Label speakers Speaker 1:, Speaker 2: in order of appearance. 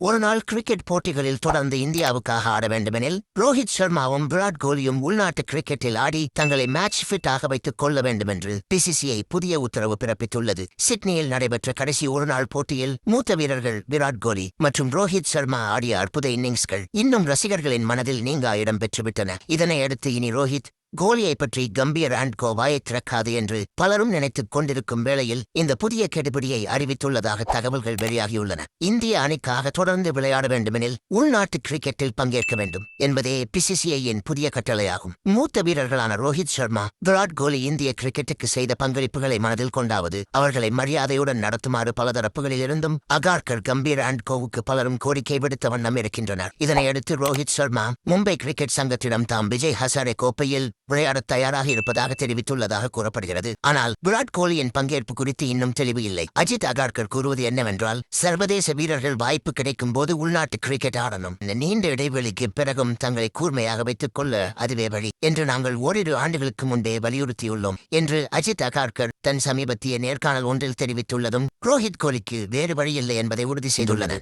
Speaker 1: ஒருநாள் கிரிக்கெட் போட்டிகளில் தொடர்ந்து இந்தியாவுக்காக ஆட வேண்டுமெனில் ரோஹித் சர்மாவும் விராட் கோலியும் உள்நாட்டு கிரிக்கெட்டில் ஆடி தங்களை மேட்ச் ஃபிட் ஆக வைத்துக் கொள்ள வேண்டுமென்று பிசிசிஐ புதிய உத்தரவு பிறப்பித்துள்ளது. சிட்னியில் நடைபெற்ற கடைசி ஒருநாள் போட்டியில் மூத்த வீரர்கள் விராட் கோலி மற்றும் ரோஹித் சர்மா ஆடிய அற்புத இன்னிங்ஸ்கள் இன்னும் ரசிகர்களின் மனதில் நீங்கா இடம் பெற்றுவிட்டன. இதனையடுத்து இனி ரோஹித் கோலியை பற்றி கம்பீர் அண்ட் கோ வாயை திறக்காது என்று பலரும் நினைத்துக் கொண்டிருக்கும் வேளையில் இந்த புதிய கெடுபிடியை அறிவித்துள்ளதாக தகவல்கள் வெளியாகியுள்ளன. இந்திய அணிக்காக தொடர்ந்து விளையாட வேண்டுமெனில் உள்நாட்டு கிரிக்கெட்டில் பங்கேற்க வேண்டும் என்பதே பிசிசிஐயின் புதிய கட்டளையாகும். மூத்த வீரர்களான ரோஹித் சர்மா விராட் கோலி இந்திய கிரிக்கெட்டுக்கு செய்த பங்களிப்புகளை மனதில் கொண்டாவது அவர்களை மரியாதையுடன் நடத்துமாறு பல தரப்புகளிலிருந்தும் அகார்கர் கம்பீர் அண்ட் கோவுக்கு பலரும் கோரிக்கை விடுத்த வண்ணம் இருக்கின்றனர். இதனையடுத்து ரோஹித் சர்மா மும்பை கிரிக்கெட் சங்கத்திடம் தாம் விஜய் ஹசாரே கோப்பையில் விளையாட தயாராக இருப்பதாக தெரிவித்துள்ளதாக கூறப்படுகிறது. ஆனால் விராட் கோலியின் பங்கேற்பு குறித்து இன்னும் தெளிவு இல்லை அஜித் அகார்கர் கூறுவது என்னவென்றால் சர்வதேச வீரர்கள் வாய்ப்பு கிடைக்கும் போது உள்நாட்டு கிரிக்கெட் ஆடணும். நீண்ட இடைவெளிக்கு பிறகும் தங்களை கூர்மையாக வைத்துக் கொள்ள அதுவே வழி என்று நாங்கள் ஓரிரு ஆண்டுகளுக்கு முன்பே வலியுறுத்தியுள்ளோம் என்று அஜித் அகார்கர் தன் சமீபத்திய நேர்காணல் ஒன்றில் தெரிவித்துள்ளதும் ரோஹித் கோலிக்கு வேறு வழியில்லை என்பதை உறுதி செய்துள்ளது